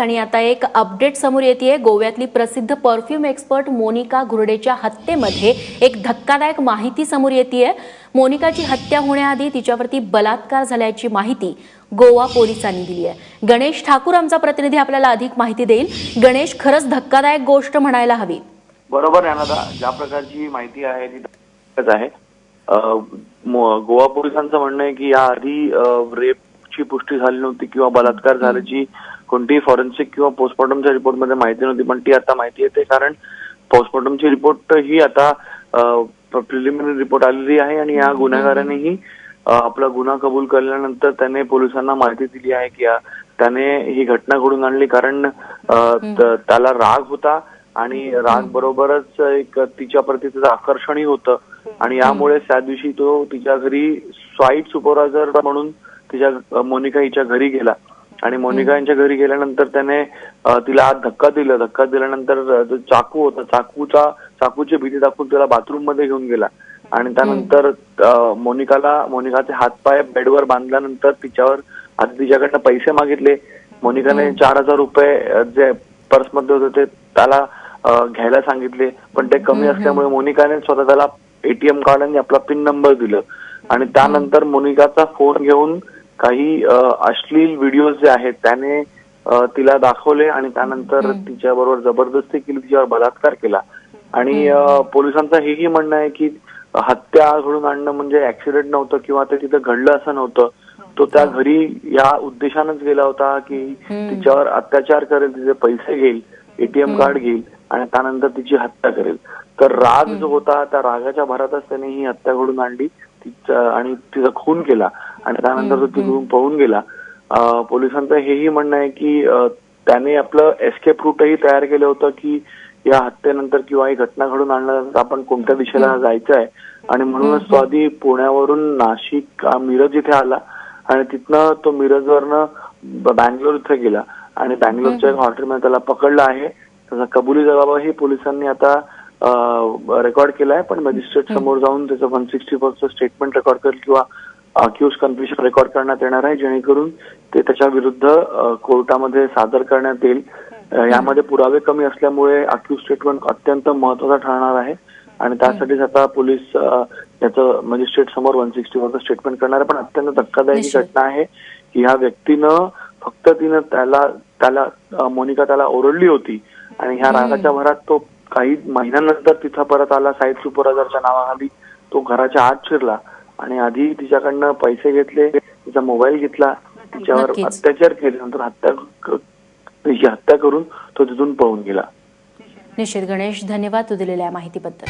आणि आता एक अपडेट समोर येते गोव्यातली प्रसिद्ध परफ्यूम एक्सपर्ट मोनिका घुरडेच्या हत्येमध्ये एक धक्कादायक माहिती समोर येते मोनिकाची हत्या होण्याआधी तिच्यावरती बलात्कार झाल्याची माहिती गोवा पोलिसांनी दिली आहे. गणेश ठाकूर आमचा प्रतिनिधी आपल्याला अधिक माहिती देईल. गणेश खरंच धक्कादायक गोष्ट म्हणायला हवी. बरोबर आहे ना ज्या प्रकारची माहिती आहे ती आहे. गोवा पोलिसांचं म्हणणं आहे की याआधी रेपची पुष्टी झाली नव्हती किंवा बलात्कार झाल्याची कोणतीही फॉरेन्सिक किंवा पोस्टमॉर्टमच्या रिपोर्टमध्ये माहिती नव्हती पण ती आता माहिती येते कारण पोस्टमॉर्टमची रिपोर्ट ही आता प्रिलिमिनरी रिपोर्ट आलेली आहे आणि या गुन्हेगारानेही आपला गुन्हा कबूल केल्यानंतर त्याने पोलिसांना माहिती दिली आहे की त्याने ही घटना घडून आणली कारण त्याला राग होता आणि राग बरोबरच एक तिच्या प्रती त्याचं आकर्षणही होतं आणि यामुळे त्या दिवशी तो तिच्या घरी स्वाईट सुपरवायझर म्हणून तिच्या मोनिका हिच्या घरी गेला. आणि मोनिका यांच्या घरी गेल्यानंतर त्याने तिला आत धक्का दिला. धक्का दिल्यानंतर जो चाकू होता चाकूचा चाकूची भीती दाखवून तिला बाथरूममध्ये घेऊन गेला. आणि त्यानंतर मोनिकाला मोनिकाचे हातपाय बेडवर बांधल्यानंतर तिच्यावर आधी तिच्याकडनं पैसे मागितले. मोनिकाने चार हजार रुपये जे पर्समध्ये होते ते त्याला घ्यायला सांगितले. पण ते कमी असल्यामुळे मोनिकाने स्वतः त्याला एटीएम कार्ड आणि आपला पिन नंबर दिलं. आणि त्यानंतर मोनिकाचा फोन घेऊन काही अश्लील व्हिडिओज जे आहेत त्याने तिला दाखवले आणि त्यानंतर तिच्या बरोबर जबरदस्ती केली तिच्यावर बलात्कार केला. आणि पोलिसांचं हेही म्हणणं आहे की हत्या घडून आणणं म्हणजे ऍक्सिडेंट नव्हतं किंवा ते तिथं घडलं असं नव्हतं. तो त्या घरी या उद्देशानंच गेला होता की तिच्यावर अत्याचार करेल तिचे पैसे घेईल एटीएम कार्ड घेईल आणि त्यानंतर तिची हत्या करेल. तर राग जो होता त्या रागाच्या भरातच त्याने ही हत्या घडून आणली. तिचा आणि तिचा खून केला. आणि त्यानंतर तो तिथून पळून गेला. पोलिसांचं हेही म्हणणं आहे की त्याने आपलं एस्केप रूटही तयार केलं होतं की या हत्येनंतर किंवा ही घटना घडून आणल्यानंतर आपण कोणत्या दिशेला जायचं आहे आणि म्हणूनच तो आधी पुण्यावरून नाशिक मिरज इथे आला. आणि तिथनं तो मिरजवरनं बँगलोर इथे गेला. आणि बँगलोरच्या एका हॉटेलमध्ये त्याला पकडलं आहे. त्याचा कबुली जबाबही पोलिसांनी आता रेकॉर्ड केलाय पण मजिस्ट्रेट समोर जाऊन त्याचं वन सिक्स्टी फोरचं स्टेटमेंट रेकॉर्ड करेल किंवा अक्युज कन्फ्युशन रेकॉर्ड करण्यात येणार आहे जेणेकरून ते त्याच्या विरुद्ध कोर्टामध्ये सादर करण्यात येईल. यामध्ये पुरावे कमी असल्यामुळे अक्युज स्टेटमेंट अत्यंत महत्त्वाचा ठरणार आहे. आणि त्यासाठीच आता पोलीस अ, याचं मजिस्ट्रेट समोर वन सिक्स्टी वरचं स्टेटमेंट करणार आहे. पण अत्यंत धक्कादायक ही. घटना आहे की ह्या व्यक्तीनं फक्त तिनं त्याला त्याला मोनिका त्याला ओरडली होती. आणि ह्या रागाच्या भरात तो काही महिन्यानंतर तिथं परत आला साईड सुपरवायझरच्या नावाखाली तो घराच्या आत शिरला आणि आधी तिच्याकडनं पैसे घेतले तिचा मोबाईल घेतला तिच्यावर. अत्याचार केले नंतर हत्या तिची हत्या करून तो तिथून पळून गेला निश्चित गणेश धन्यवाद तू दिलेल्या माहितीबद्दल